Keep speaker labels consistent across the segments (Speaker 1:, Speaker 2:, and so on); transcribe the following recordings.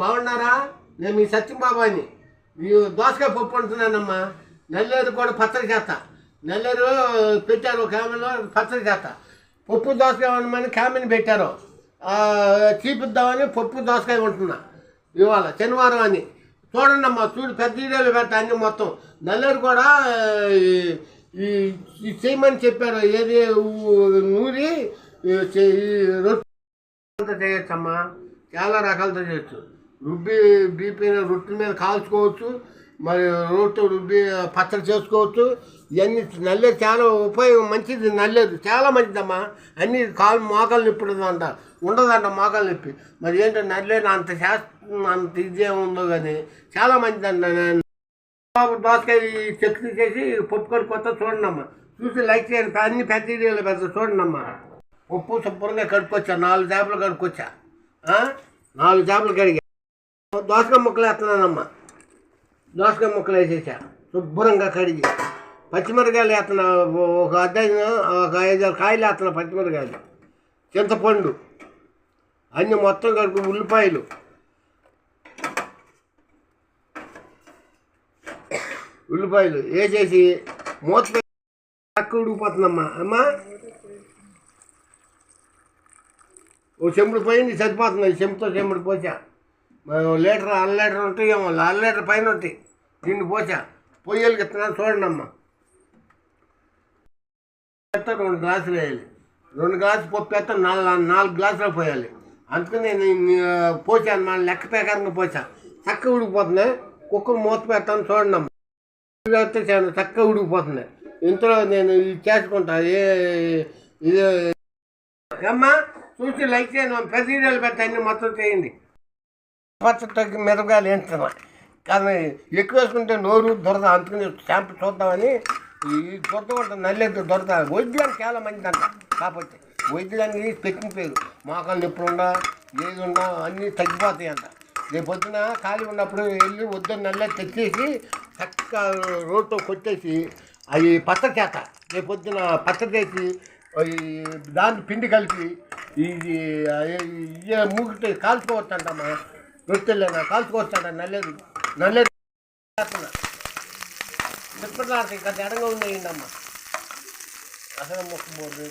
Speaker 1: బాగున్నారా? నేను మీ సత్యంబాబాని మీ దోసకాయ పప్పు అంటున్నానమ్మా. నెల్లూరు కూడా పచ్చడి చేస్తా నెల్లూరు పెట్టారు క్యామెలో పచ్చడి చేస్తా పప్పు దోసకాయ వండమని కామెని పెట్టారు. ఆ, చూపిద్దామని పప్పు దోసకాయ ఉంటున్నా ఇవాళ శనివారం అని. చూడండి అమ్మా చూడు పెద్ద వీడియోలు పెట్టా అన్ని మొత్తం. నల్లేరు కూడా ఈ- చేయమని చెప్పారు. ఏది నూరి ఈ రొట్టె చేయొచ్చమ్మా చాలా రకాలతో చేయొచ్చు. రుబ్బి బీపీ రొట్టెల మీద కాల్చుకోవచ్చు మరి రొట్టె రుబ్బి పచ్చడి చేసుకోవచ్చు. ఇవన్నీ నల్లేరు చాలా ఉపయోగం మంచిది నల్లేరు చాలా మంచిదమ్మా. అన్ని కాలు మోకాలు నొప్పి అంట ఉండదంట మోకాలు నొప్పి. మరి ఏంటో నల్లేరు అంత శాస్త్రం అంత ఇదే ఉందో కానీ చాలా మంచిదంట. నేను బాబు దోసకాయ చట్నీ చేసి పప్పు కడుక్కొత్త చూడండి అమ్మా చూసి లైక్ చేయండి అన్ని పెద్ద వీడియోలు పెద్ద చూడండి అమ్మా ఉప్పు శుభ్రంగా కడుక్కొచ్చా నాలుగు చేపలు కడుక్కొచ్చా? నాలుగు చేపలు కడిగా. దోసకాయ ముక్కలు వేస్తున్నానమ్మా. దోసకాయ ముక్కలు వేసేసా. శుభ్రంగా కడిగి. పచ్చిమిరకాయలు వేస్తున్నా ఒక అద్దె ఒక ఐదు కాయలు వేస్తున్నా పచ్చిమిరకాయలు చింతపండు అన్ని మొత్తం కడుపు ఉల్లిపాయలు. ఉల్లిపాయలు వేసేసి మూత తక్కువ ఉడికిపోతుందమ్మా. అమ్మా. ఓ చెంబుడు పోయింది సరిపోతుంది. ఈ చెంబుతో చెంబుడు పోసా. లీటర్ అర లీటర్ ఉంటాయి ఏమో అర లీటర్ పైన ఉంటాయి దీన్ని పోసా. పొయ్యలకి ఇస్తున్నాను చూడండి అమ్మా రెండు గ్లాసులు వేయాలి. రెండు గ్లాసులు పప్పు వేస్తే నాలుగు నాలుగు గ్లాసులు పోయాలి. అందుకని నేను పోసాను మన లెక్క ప్రకారంగా పోసా. చక్కగా ఉడికిపోతుంది. కుక్కర్ మూత పెడతాను చూడండి అమ్మ వేస్తే చాలా చక్కగా ఉడికిపోతుంది. ఇంతలో నేను ఇది చేసుకుంటా. ఏ ఇది అమ్మా చూసి లైక్ చేయండి. పెద్ద వీడియోలు మొత్తం చేయండి. పచ్చడికి మిరపకాయలు వేస్తున్నా కానీ ఎక్కువ వేసుకుంటే నోరు దొరద అందుకని షాంపు చూద్దామని ఈ దొరద ఉంటుంది నల్లేదు దొరద. వైద్యానికి చాలా మంచిదంట. కాకపోతే వైద్యానికి పెట్టిన పేరు. మోకాలు నొప్పులు ఉండా ఏది ఉండా అన్నీ తగ్గిపోతాయి అంట రేపు పొద్దున ఖాళీ ఉన్నప్పుడు వెళ్ళి వద్దని నల్లే తెచ్చేసి చక్కగా రోడ్తో కొట్టేసి అవి పచ్చ చేత. రేపు పొద్దున పచ్చ చేసి దాన్ని పిండి కలిపి ఇది ఇయ్య మూగితే కాల్చుకోవచ్చు అంటమ్మా కాల్చుకొస్తాడా? కాల్చుకోవచ్చు అంట నల్లేరు నల్లేరు చేస్తున్నా ఇంకా జడంగా ఉన్నాయండమ్మా అసలు మొక్క బోర్డు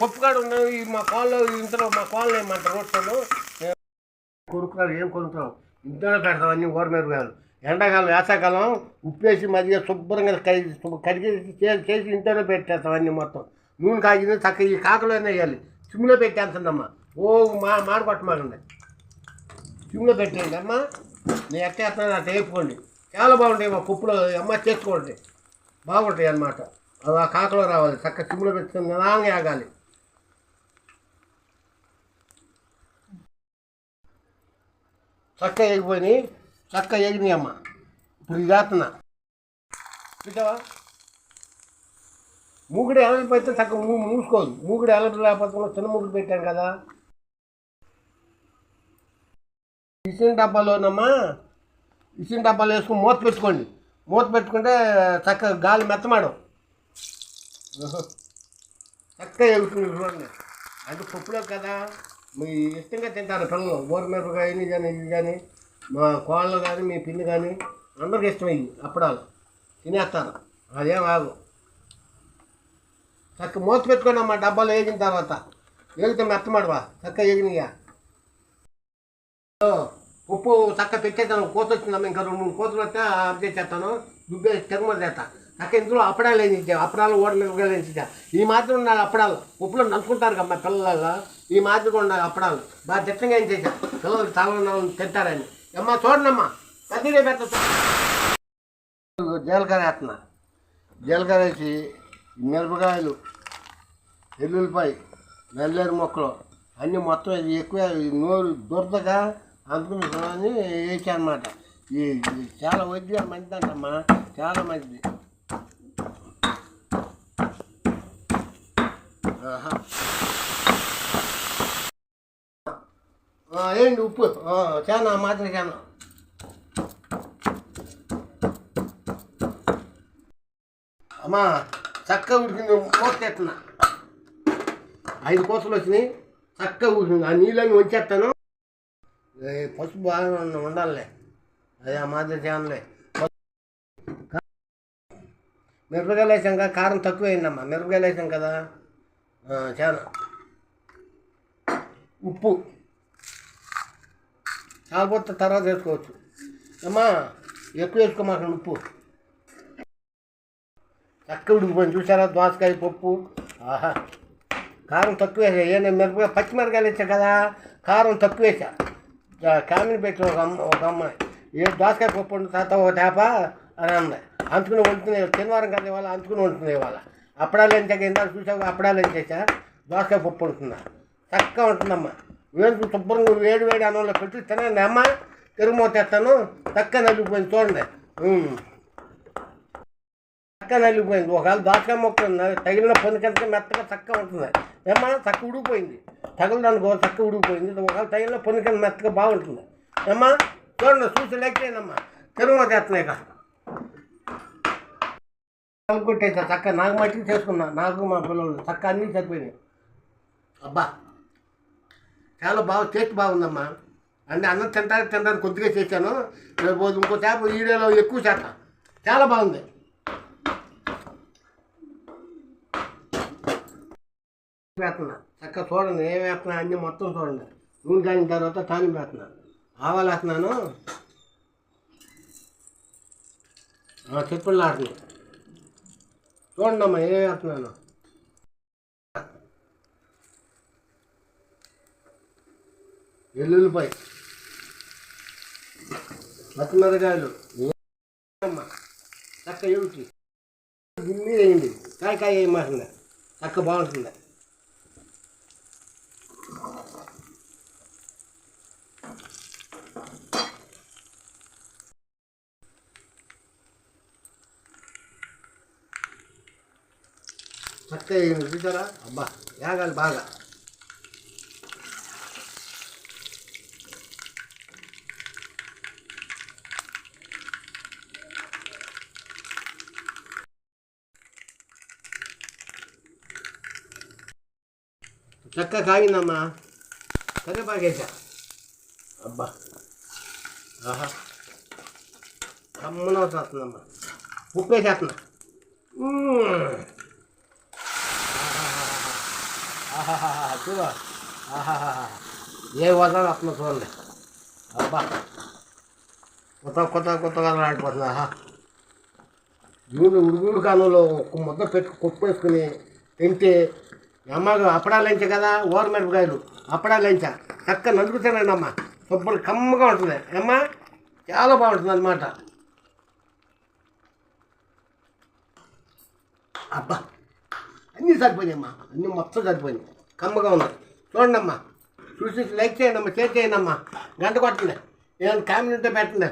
Speaker 1: పప్పు కాడ ఉన్నాయి ఈ మా కాల్లో ఇంతలో మా కాళ్ళు ఏమంటారు రోడ్లు కొనుక్కున్నారు ఏం కొనుక్కున్నాం ఇంట్లోనే పెడతాం అన్ని ఊరమిరపకాయలు ఎండాకాలం వేసాకాలం ఉప్పేసి మరిగా శుభ్రంగా కడిగి కడిగేసి చేసి ఇంట్లో ఇంట్లోనే పెట్టేస్తాం అన్ని మొత్తం. నూనె కాగింది చక్కగా ఈ కాకలోనే వేయాలి. సిమ్లో పెట్టేస్తుందమ్మా ఓ మా మాడగొట్టమాకండి సిమ్లో పెట్టేయండి అమ్మా. నేను ఎట్టేస్తున్నాను అట్ట వేపుకోండి. చాలా బాగుంటాయి మా పప్పులో అమ్మ చేసుకోండి. బాగుంటాయి అన్నమాట. అవి ఆ కాకలో రావాలి. చక్క సిమ్లో పెట్టుకుని నిదానంగా ఆగాలి చక్క వేగిపోయి చక్క ఎగినాయి అమ్మ ఇప్పుడు ఇది చేస్తున్నా చూసావా మూగుడు పెడితే చక్క మూసుకోదు మూగుడు ఎలర్జీ లేకపోతే చిన్న మూగుడు పెట్టాను కదా ఇసిన డబ్బాలోనమ్మా ఇసిన డబ్బాలో వేసుకుని మూత పెట్టుకోండి. మూత పెట్టుకుంటే చక్కగా గాలి మెత్తమాడం. చక్క చక్కగా ఎగుతుంది చూడండి. అంటే పప్పులో కదా. మీ ఇష్టంగా తింటారు పిల్లలు ఊరమిరపకాయ ఇది కానీ ఇది కానీ. మా కోళ్ళు కానీ మీ పిల్లి కానీ అందరికి ఇష్టమైంది. అప్పడాలు. తినేస్తారు. అదేం ఆగు. చక్క మూత పెట్టుకోండి అమ్మా డబ్బాలో వేగిన తర్వాత వేగితే మెత్తమాడవా చక్క వేగినయ్యా. ఉప్పు చక్క పెట్టేస్తాను కోత వచ్చిందమ్మా. ఇంకా రెండు మూడు కోతలు వస్తే అప్డేట్ చేస్తాను దుబ్బే తిరుమల చేస్తా. చక్క ఇందులో అప్పడాలు వేసి ఇచ్చా అప్పడాలు ఓడమిరపకాయలు ఈ మాత్రం ఉండాలి అప్పడాలు. ఉప్పులో నంచుకుంటారు కమ్మా పిల్లల. ఈ మాదిరిగా ఉండాలి అప్పడాలు. బాగా దిట్టంగా ఏం చేశా పిల్లలు చాలా తింటారని. అమ్మా చూడండమ్మా పెద్దగా జీలకర్ర వేస్తున్నా. జీలకర్ర వేసి మిరపకాయలు ఎల్లుల్లిపాయ నల్లేరు మొక్కలు అన్నీ మొత్తం ఇది ఎక్కువ నోరు దురదగా అందుకుని అని ఈ చాలా వైద్యాలు మంచిదంటమ్మా చాలా మంచిది. ఆహా. ఏంటి ఉప్పు? చానా చాలా మాత్రం చాలా అమ్మా చక్కగా ఉడికింది మూత ఐదు కోసలు వచ్చినాయి. చక్కగా ఉడికింది. ఆ నీళ్ళని వంచేస్తాను. పసుపు బాగా ఉండ- ఉండాలిలే. అదే ఆ మాదిరి చేయాలే మిరపకాయలు వేసాం కదా కారం తక్కువ అయిందమ్మా మిరపకాయలు వేసాం కదా. ఆ, చాలా ఉప్పు. కాకపోతే తర్వాత వేసుకోవచ్చు. అమ్మా ఎక్కువ వేసుకోమాకండి ఉప్పు. చక్క ఉడికిపోయింది. చూసారా దోసకాయ పప్పు. ఆహా. కారం తక్కువ వేసా. ఏ నేను మిరపకాయ పచ్చిమిరకాయలు వేసా కదా. కారం తక్కువ వేసా. కామిని పెట్టి ఒక అమ్మ ఒక అమ్మాయి. ఏ దోసకాయ పప్పు వండు తాత ఒక తేప అని అంది. అంచుకుని వండుతున్నాయి శనివారం కదా ఇవాళ అంచుకుని వండుతుంది ఇవాళ. అప్పడాలు ఎంచాక ఇందాక చూసావు అప్పడాలు ఎంచేసా దోసకాయ పప్పు ఉంటుందా చక్కగా ఉంటుందమ్మా. వేరు శుభ్రంగా వేడి వేడి అన్నంలో పెట్టి తినండి అమ్మ తిరుగుమూత తెస్తాను చక్కగా నలిగిపోయింది చూడండి. చక్క నలిగిపోయింది. ఒకవేళ దాచకాయ మొక్క తగిలిన పొందికెళ్తే మెత్తగా చక్కగా ఉంటుంది. ఏమ్మా చక్క ఉడిగిపోయింది తగలడానికి ఒక చక్క ఉడిగిపోయింది ఒకవేళ తగిలిన పొందికెళ్ళి మెత్తగా బాగుంటుంది. ఏమ్మా చూడండి చూసి లెక్క చేయండమ్మా తిరుమల కదా ఇక. కొట్టేసా చక్క నాకు మట్టికి చేసుకున్నా. నాకు మా పిల్లలు చక్క అన్నీ సరిపోయినాయి అబ్బా. చాలా బాగా టేస్ట్ బాగుందమ్మా. అంటే అన్నం తింటానికి తినడానికి కొద్దిగా చేశాను. రేపు ఇంకో చేప ఈడేలో ఎక్కువ చేప చాలా బాగుంది. వేస్తున్నా? చక్కగా చూడండి ఏం వేస్తున్నా? అన్నీ మొత్తం చూడండి. నూనె కాగిన తర్వాత తాలింపు వేస్తున్నా. ఆవాలు వేస్తున్నాను. చెప్పులు ఆడుతున్నాను చూడండి అమ్మా ఏం వేస్తున్నాను. ఎల్లుల్లిపాయ. పచ్చిమిరకాయలు చక్క ఏమిటి? గిన్నె వేయండి కాయకాయ కాయ చక్క బాగుంటుంది? చక్క వేయండి చూసారా? అబ్బా యాగాలి బాగా. చక్క కాగిందమ్మా. కరివేపాకేసా అబ్బా. ఆహా. కమ్మన వస్తుందమ్మా. ఉప్పు వేసేస్తున్నా మ్మ్. చూడు. ఏ వదలు వస్తుందో చూడండి. అబ్బా. కొత్త కొత్త కొత్తగా ఆడిపోతుంది ఆహా. దీనిలో ఉడుగుడు కాలంలో ఒక ముద్ద పెట్టి కుప్పు తింటే అమ్మగారు అప్పడాలు ఎంచా కదా ఊర మిరపకాయలు అప్పడాలు చక్క నలుగుతానండి అమ్మ. సొప్పలు కమ్మగా ఉంటుంది. అమ్మ చాలా బాగుంటుంది అనమాట అబ్బా అన్నీ సరిపోయాయి అమ్మా. అన్నీ మొత్తం సరిపోయినాయి. కమ్మగా ఉన్నాయి. చూడండి అమ్మా. చూసి లైక్ చేయండి అమ్మా షేర్ చేయండి అమ్మా. గంట కొట్టండి నేను కామెంట్ ఉంటే పెట్టండి.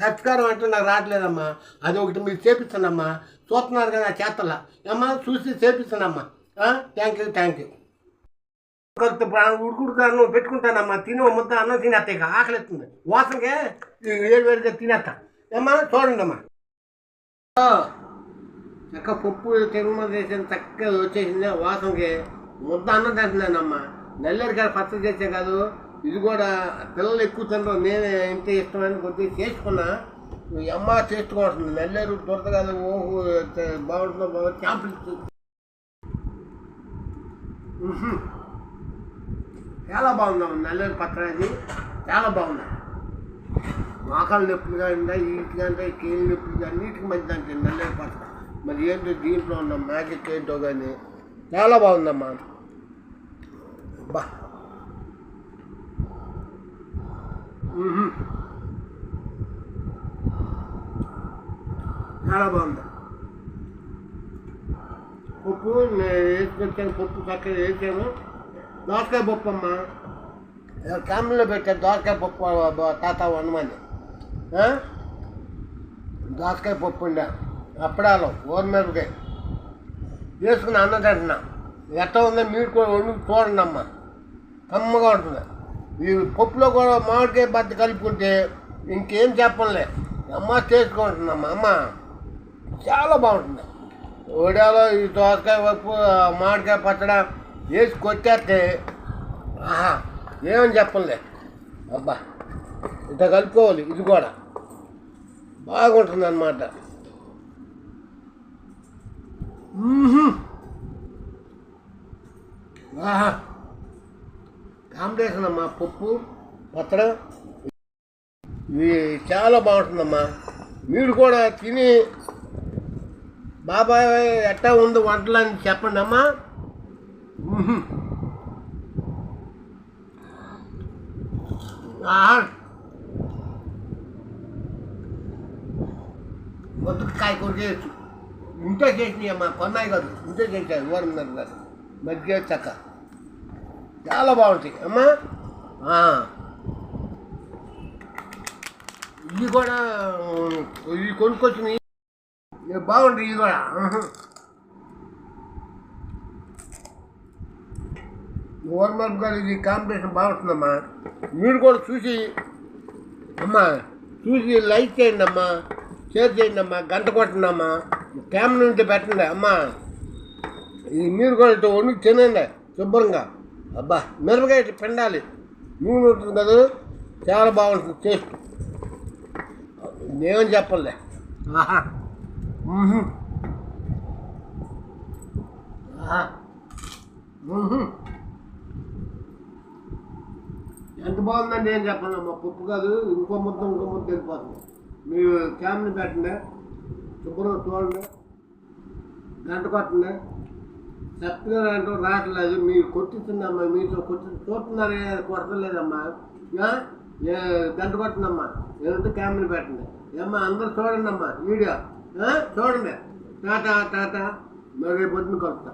Speaker 1: సత్కారం అంటే నాకు రావట్లేదమ్మా అది ఒకటి మీరు చేపిస్తానమ్మా. చూస్తున్నారు కదా చేతల. అమ్మా చూసి చేపిస్తానమ్మా. థ్యాంక్ యూ థ్యాంక్ యూ కొంత ఉడుకుడుకాను పెట్టుకుంటానమ్మా తిని ముద్ద అన్నం తినేస్తా ఇక ఆకలి ఎత్తుంది వాసనకే వేడి వేడిగా తినేస్తా అమ్మా చూడండి అమ్మా. చక్క పప్పు తిరుమల చేసిన చక్కగా వచ్చేసింది వాసనకి. ముద్ద అన్నం తింటున్నానమ్మా నెల్లరికాయ పచ్చడి చేసే కాదు. ఇది కూడా పిల్లలు ఎక్కువ తినరు. నేనే ఎంత ఇష్టమైన కొద్దిగా చేసుకున్నా. అమ్మ చేసుకోవాల్సింది నెల్లేరు దొరత కాదు. ఓహో బాగుంటుందో బాగుంటుంది. క్యాంపులు చాలా బాగున్నాం నెల్లేరు పచ్చడి చాలా బాగుంది. మోకాలు నొప్పులు కానీ వీటి అంటే కీళ్ళ నొప్పులు కానీ ఇంటికి మంచిది అంటే నెల్లేరు పచ్చడి. మరి ఏంటో దీంట్లో ఉన్న మ్యాజిక్ ఏంటో కానీ చాలా బాగుందమ్మా. బా. చాలా బాగుంది. పప్పు నేను పెట్టాను పప్పు చక్కగా వేసాను. దోసకాయ పప్పు అమ్మ. క్యామ్లో పెట్టాను దోసకాయ పప్పు తాత వండమని దోసకాయ పప్పు ఉండే. అప్పడాలు ఓర్మిరపకాయ. వేసుకుని అన్నం తింటున్నా. ఎట్లా ఉందో మీరు కూడా వండు చూడండి అమ్మ. కమ్మగా ఉంటుంది. ఈ పప్పులో కూడా మామిడికాయ బద్ద కలుపుకుంటే ఇంకేం చెప్పలే అమ్మ చేసుకుంటున్నామ్మ అమ్మ. చాలా బాగుంటుంది. వడియాలో ఈ దోసకాయ పప్పు మామిడికాయ పచ్చడ వేసి కొట్టేస్తే ఆహా ఏమని చెప్పలే అబ్బా ఇంత కలుపుకోవాలి ఇది కూడా. బాగుంటుంది అన్నమాట కాంబినేషన్ అమ్మా పప్పు పచ్చడ. ఇది చాలా బాగుంటుందమ్మా. మీరు కూడా తిని బాబాయ్ ఎట్టా ఉంది వంటలు అని చెప్పండి అమ్మా మ్మ్హ. కాయ కూర చేయొచ్చు. ఇంట్లో చేసినాయి అమ్మా కొన్నాయి కాదు ఇంట్లో చేశారు ఓరన్నారు గారు మధ్య చక్క. చాలా బాగుంటాయి. అమ్మా. ఇవి కూడా ఇవి కొనుక్కొచ్చినాయి ఇవి ఇది కూడా ఓర్మల్ గారు ఇది కాంపిటీషన్ బాగుంటుందమ్మా మీరు కూడా చూసి అమ్మా చూసి లైక్ చేయండి అమ్మా షేర్ చేయండి అమ్మా గంట కొట్టండి అమ్మా. కెమెరా నుండి పెట్టండి అమ్మా. ఇది మీరు కూడా ఇటు వండి తినండి శుభ్రంగా. అబ్బా మిరపకాయ పిండాలి. నూనె ఉంటుంది కదా చాలా బాగుంటుంది టేస్ట్. నేను చెప్పలే. ఆహా. ఎంత బాగుందండి ఏం చెప్పండి. మా పప్పు కాదు ఇంకో ముద్ద ఇంకో ముద్ద వెళ్ళిపోతుంది. మీరు క్యామ్ని పెట్టండి. శుభ్రం చూడండి. గంట కొట్టండి. చక్కగా అంటూ రావట్లేదు. మీరు కొట్టిస్తుందమ్మా మీతో కొట్టి చూస్తున్నారే కొట్టలేదమ్మా? గంట కొట్టండమ్మా? ఏమంటే క్యామ్ని పెట్టండి. ఏమ్మా అందరూ చూడండి అమ్మా వీడియో. ఆ? చూడండి టాటా టాటా మరి రేపు పొద్దున కొడతా